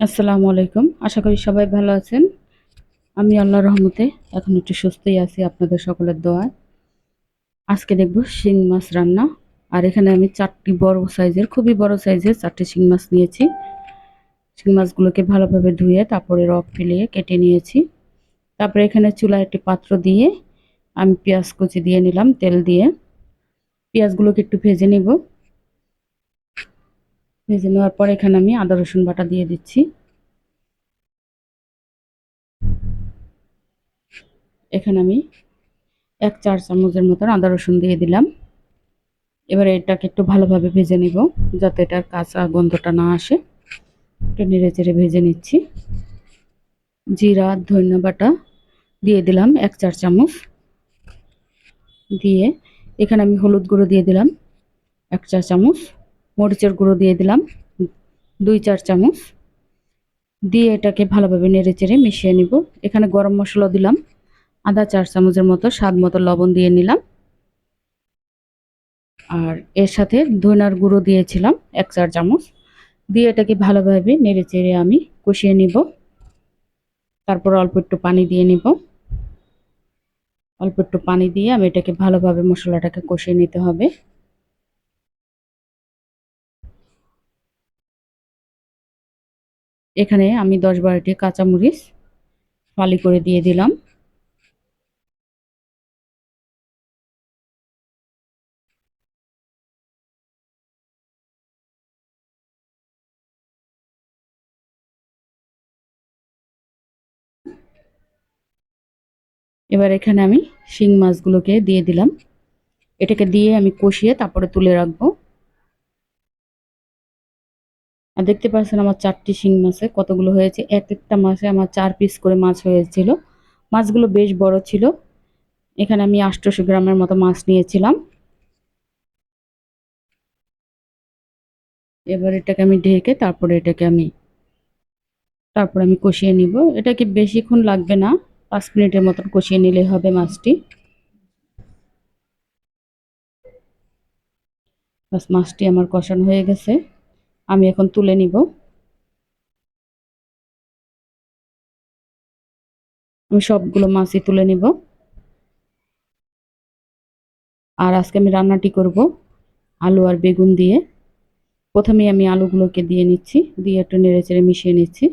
আসসালামু আলাইকুম। আশা করি সবাই ভালো আছেন। আমি আল্লাহর রহমতে এখন একটু সুস্থই আছি আপনাদের সকলের দোয়ায়। আজকে দেখব শিং মাছ রান্না। আর এখানে আমি চারটি বড় সাইজের, খুবই বড় সাইজের চারটি শিং মাছ নিয়েছি। শিং মাছগুলোকে ভালোভাবে ধুয়ে তারপরে রক ফেলিয়ে কেটে নিয়েছি। তারপরে এখানে চুলায় একটি পাত্র দিয়ে আমি পেঁয়াজ কুচি দিয়ে নিলাম তেল দিয়ে। পেঁয়াজগুলোকে একটু ভেজে নিব। ভেজে নেওয়ার পর এখানে আমি আদা, রসুন বাটা দিয়ে দিচ্ছি। এখানে আমি এক চার চামচের মতন আদা, রসুন দিয়ে দিলাম। এবারে এটাকে একটু ভালোভাবে ভেজে নিব, যাতে এটার কাঁচা গন্ধটা না আসে। একটু নেড়ে চেড়ে ভেজে নিচ্ছি। জিরা, ধনিয়া বাটা দিয়ে দিলাম এক চার চামচ। দিয়ে এখানে আমি হলুদ গুঁড়ো দিয়ে দিলাম এক চার চামচ। মরিচের গুঁড়ো দিয়ে দিলাম, দুই চার চামচ। দিয়ে এটাকে ভালোভাবে নেড়ে চেড়ে মিশিয়ে নিব। এখানে গরম মশলা দিলাম, আদা চার চামচের মতো স্বাদ মতো লবণ দিয়ে নিলাম। আর এর সাথে ধনার গুঁড়ো দিয়েছিলাম, এক চার চামচ। দিয়ে এটাকে ভালোভাবে নেড়ে চেড়ে আমি কষিয়ে নিব। তারপর অল্প একটু পানি দিয়ে নিব। অল্প একটু পানি দিয়ে আমি এটাকে ভালোভাবে মশলাটাকে কষিয়ে নিতে হবে। এখানে আমি দশ বারোটি কাঁচামরিচ ফালি করে দিয়ে দিলাম। এবার এখানে আমি শিং মাছগুলোকে দিয়ে দিলাম। এটাকে দিয়ে আমি কষিয়ে তারপরে তুলে রাখব। আর দেখতে পাচ্ছেন আমার চারটি শিং মাছে কতগুলো হয়েছে? এক একটা মাছে আমার চার পিস করে মাছ হয়েছিল। মাছগুলো বেশ বড় ছিল। এখানে আমি আটশোশো গ্রামের মতো মাছ নিয়েছিলাম। এবার এটাকে আমি ঢেকে তারপরে এটাকে আমি, তারপর আমি কষিয়ে নিব। এটাকে বেশিক্ষণ লাগবে না, পাঁচ মিনিটের মতন কষিয়ে নিলে হবে মাছটি। মাছটি আমার কষানো হয়ে গেছে। আমি এখন তুলে নিব। আমি সবগুলো মাছই তুলে নিব। আর আজকে আমি রান্নাটি করব আলু আর বেগুন দিয়ে। প্রথমে আমি আলুগুলোকে দিয়ে নিচ্ছি, দিয়ে একটু নেড়ে চেড়ে মিশিয়ে নিচ্ছি।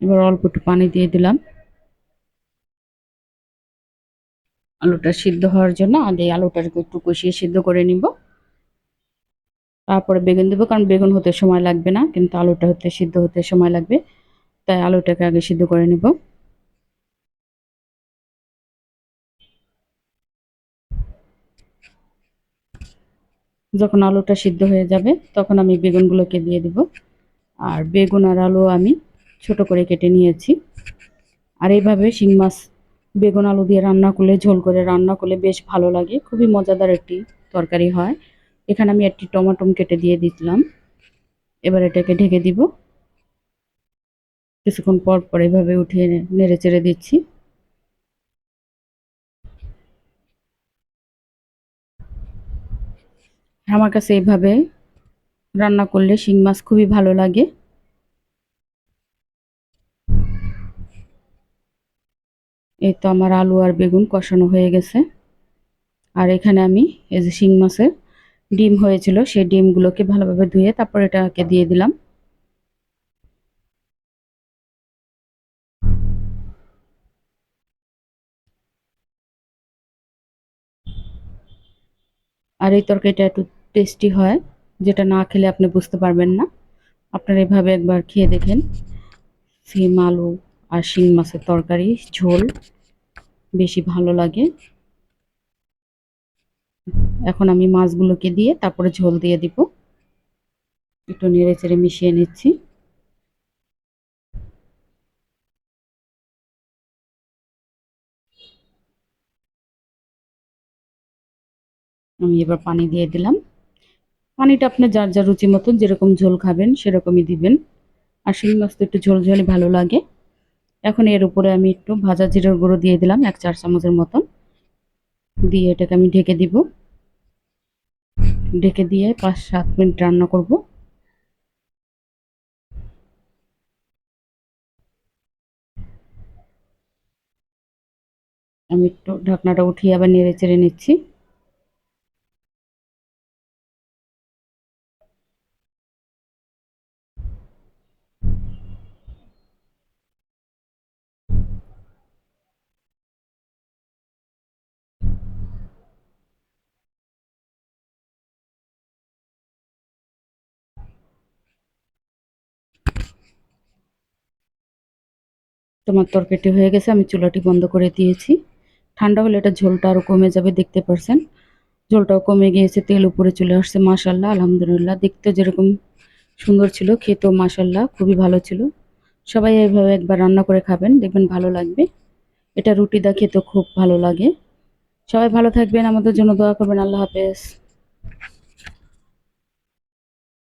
এবার অল্প একটু পানি দিয়ে দিলাম। আলুটা সিদ্ধ হওয়ার জন্য আর এই আলুটাকে একটু কষিয়ে সিদ্ধ করে নিব। তারপরে বেগুন দেবো, কারণ বেগুন হতে সময় লাগবে না, কিন্তু আলুটা হতে, সিদ্ধ হতে সময় লাগবে। তাই আলুটাকে আগে সিদ্ধ করে নিব। যখন আলুটা সিদ্ধ হয়ে যাবে, তখন আমি বেগুনগুলোকে দিয়ে দিব। আর বেগুন আর আলু আমি ছোট করে কেটে নিয়েছি। আর এইভাবে শিং মাছ, বেগুন, আলু দিয়ে রান্না করলে, ঝোল করে রান্না করলে বেশ ভালো লাগে। খুবই মজাদার একটি তরকারি হয়। এখানে আমি একটি টমাটম কেটে দিয়ে দিলাম। এবার এটাকে ঢেকে দিব। কিছুক্ষণ পর পর এভাবে উঠিয়ে নেড়ে চেড়ে দিচ্ছি। আমার কাছে এইভাবে রান্না করলে শিং মাছ খুবই ভালো লাগে। এই তো আমার আলু আর বেগুন কষানো হয়ে গেছে। আর এখানে আমি এই যে শিং মাছের ডিম হয়েছিল, সেই ডিমগুলোকে ভালোভাবে ধুয়ে তারপর এটাকে দিয়ে দিলাম। আর এই তরকারিটা একটু টেস্টি হয়, যেটা না খেলে আপনি বুঝতে পারবেন না। আপনারা এভাবে একবার খেয়ে দেখেন। সিম আলু আর শিং মাছের তরকারি, ঝোল, বেশি ভালো লাগে। এখন আমি মাছগুলোকে দিয়ে তারপরে ঝোল দিয়ে দিব। একটু নেড়ে চেড়ে মিশিয়ে নিচ্ছি। আমি এবার পানি দিয়ে দিলাম। পানিটা আপনি যার যার রুচি মতন যেরকম ঝোল খাবেন সেরকমই দিবেন। আর শিং মাছ তো একটু ঝোল ঝোলে ভালো লাগে। এখন এর উপরে আমি একটু ভাজা জিরের গুঁড়ো দিয়ে দিলাম, এক চার চামচের মতন। দিয়ে এটাকে আমি ঢেকে দিব। ডেকে দিয়ে পাঁচ সাত মিনিট রান্না করব। আমি একটু ঢাকনাটা উঠিয়ে আবার নেড়ে চেড়ে নিচ্ছি। তোমার তরকারিটি হয়ে গেছে, আমি চুলাটি বন্ধ করে দিয়েছি। ঠান্ডা হলে এটা ঝোলটা আরও কমে যাবে, দেখতে পারছেন। ঝোলটাও কমে গিয়েছে, তেল উপরে চলে আসছে মাশাল্লাহ আলহামদুলিল্লাহ। দেখতে যেরকম সুন্দর ছিল, খেতেও মাশাল্লাহ খুবই ভালো ছিল। সবাই এইভাবে একবার রান্না করে খাবেন, দেখবেন ভালো লাগবে। এটা রুটি দা খেতেও খুব ভালো লাগে। সবাই ভালো থাকবেন, আমাদের জন্য দোয়া করবেন, আল্লাহ হাফেজ।